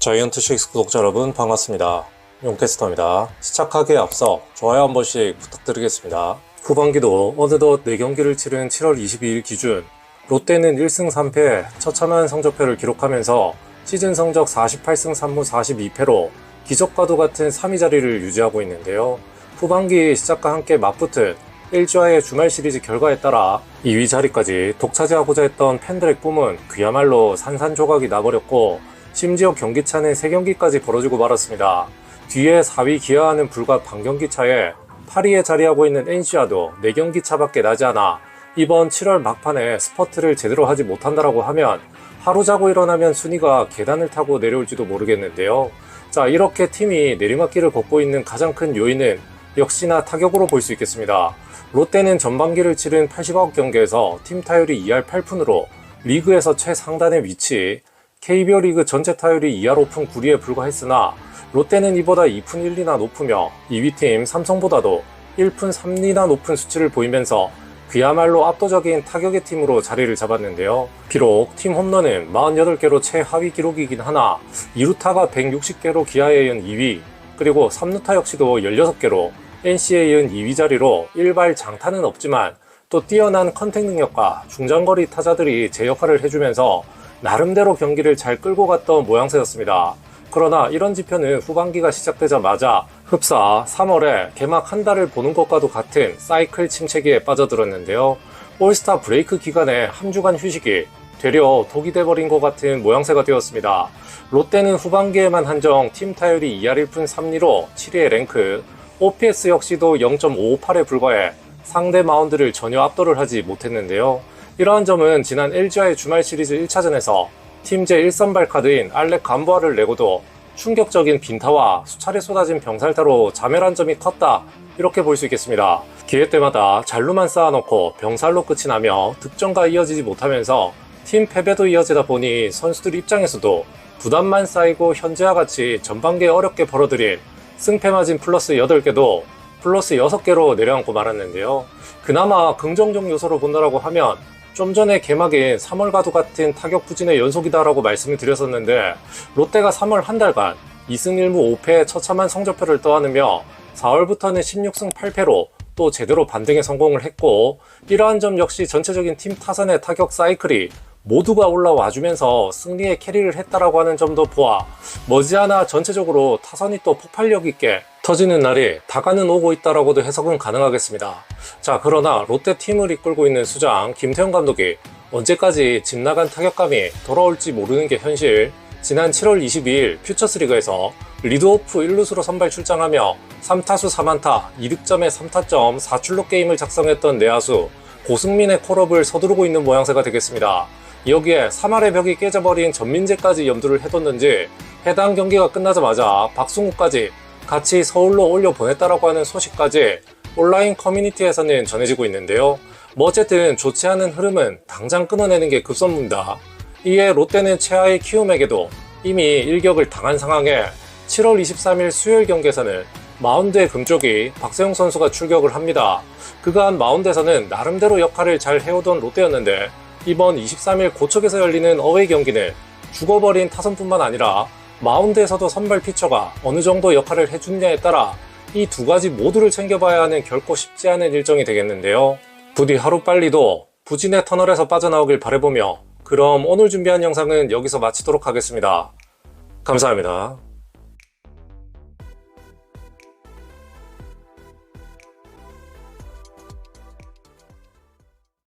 자이언트 식스 구독자 여러분 반갑습니다. 용캐스터입니다. 시작하기에 앞서 좋아요 한 번씩 부탁드리겠습니다. 후반기도 어느덧 4경기를 치른 7월 22일 기준 롯데는 1승 3패 처참한 성적표를 기록하면서 시즌 성적 48승 3무 42패로 기적과도 같은 3위 자리를 유지하고 있는데요. 후반기 시작과 함께 맞붙은 1주와의 주말 시리즈 결과에 따라 2위 자리까지 독차지하고자 했던 팬들의 꿈은 그야말로 산산조각이 나버렸고 심지어 경기차는 3경기까지 벌어지고 말았습니다. 뒤에 4위 기아와는 불과 반경기 차에 8위에 자리하고 있는 NC와도 4경기 차밖에 나지 않아 이번 7월 막판에 스퍼트를 제대로 하지 못한다라고 하면 하루 자고 일어나면 순위가 계단을 타고 내려올지도 모르겠는데요. 자, 이렇게 팀이 내리막길을 걷고 있는 가장 큰 요인은 역시나 타격으로 볼 수 있겠습니다. 롯데는 전반기를 치른 89 경기에서 팀 타율이 2할 8푼으로 리그에서 최상단에 위치, KBO 리그 전체 타율이 2할 5푼 9리에 불과했으나 롯데는 이보다 2푼 1리나 높으며 2위 팀 삼성보다도 1푼 3리나 높은 수치를 보이면서 그야말로 압도적인 타격의 팀으로 자리를 잡았는데요. 비록 팀 홈런은 48개로 최하위 기록이긴 하나 2루타가 160개로 기아에 이은 2위 그리고 3루타 역시도 16개로 NC에 이은 2위 자리로 일발 장타는 없지만 또 뛰어난 컨택 능력과 중장거리 타자들이 제 역할을 해주면서 나름대로 경기를 잘 끌고 갔던 모양새였습니다. 그러나 이런 지표는 후반기가 시작되자마자 흡사 3월에 개막 한 달을 보는 것과도 같은 사이클 침체기에 빠져들었는데요. 올스타 브레이크 기간에 한 주간 휴식이 되려 독이 돼버린 것 같은 모양새가 되었습니다. 롯데는 후반기에만 한정 팀 타율이 2할 1푼 3리로 7위의 랭크, OPS 역시도 0.58에 불과해 상대 마운드를 전혀 압도를 하지 못했는데요. 이러한 점은 지난 LG와의 주말 시리즈 1차전에서 팀제 1선발 카드인 알렉 감보아를 내고도 충격적인 빈타와 수차례 쏟아진 병살타로 자멸한 점이 컸다. 이렇게 볼 수 있겠습니다. 기회 때마다 잘루만 쌓아놓고 병살로 끝이 나며 득점과 이어지지 못하면서 팀 패배도 이어지다 보니 선수들 입장에서도 부담만 쌓이고 현재와 같이 전반기에 어렵게 벌어들인 승패 마진 플러스 8개도 플러스 6개로 내려앉고 말았는데요. 그나마 긍정적 요소로 본다라고 하면 좀 전에 개막인 3월과도 같은 타격 부진의 연속이다라고 말씀을 드렸었는데 롯데가 3월 한 달간 2승 1무 5패의 처참한 성적표를 떠안으며 4월부터는 16승 8패로 또 제대로 반등에 성공을 했고 이러한 점 역시 전체적인 팀 타선의 타격 사이클이 모두가 올라와 주면서 승리에 캐리를 했다라고 하는 점도 보아 머지않아 전체적으로 타선이 또 폭발력 있게 터지는 날이 다가는 오고 있다라고도 해석은 가능하겠습니다. 자 그러나 롯데 팀을 이끌고 있는 수장 김태형 감독이 언제까지 집 나간 타격감이 돌아올지 모르는 게 현실 지난 7월 22일 퓨처스리그에서 리드오프 1루수로 선발 출장하며 3타수 4만타 2득점에 3타점 4출루 게임을 작성했던 내야수 고승민의 콜업을 서두르고 있는 모양새가 되겠습니다. 여기에 3할의 벽이 깨져버린 전민재까지 염두를 해뒀는지 해당 경기가 끝나자마자 박승우까지 같이 서울로 올려 보냈다라고 하는 소식까지 온라인 커뮤니티에서는 전해지고 있는데요. 뭐 어쨌든 좋지 않은 흐름은 당장 끊어내는 게 급선무입니다. 이에 롯데는 최하의 키움에게도 이미 일격을 당한 상황에 7월 23일 수요일 경기에서는 마운드의 금쪽이 박세용 선수가 출격을 합니다. 그간 마운드에서는 나름대로 역할을 잘 해오던 롯데였는데 이번 23일 고척에서 열리는 어웨이 경기는 죽어버린 타선뿐만 아니라 마운드에서도 선발 피처가 어느 정도 역할을 해주느냐에 따라 이 두 가지 모두를 챙겨봐야 하는 결코 쉽지 않은 일정이 되겠는데요. 부디 하루빨리도 부진의 터널에서 빠져나오길 바라보며 그럼 오늘 준비한 영상은 여기서 마치도록 하겠습니다. 감사합니다.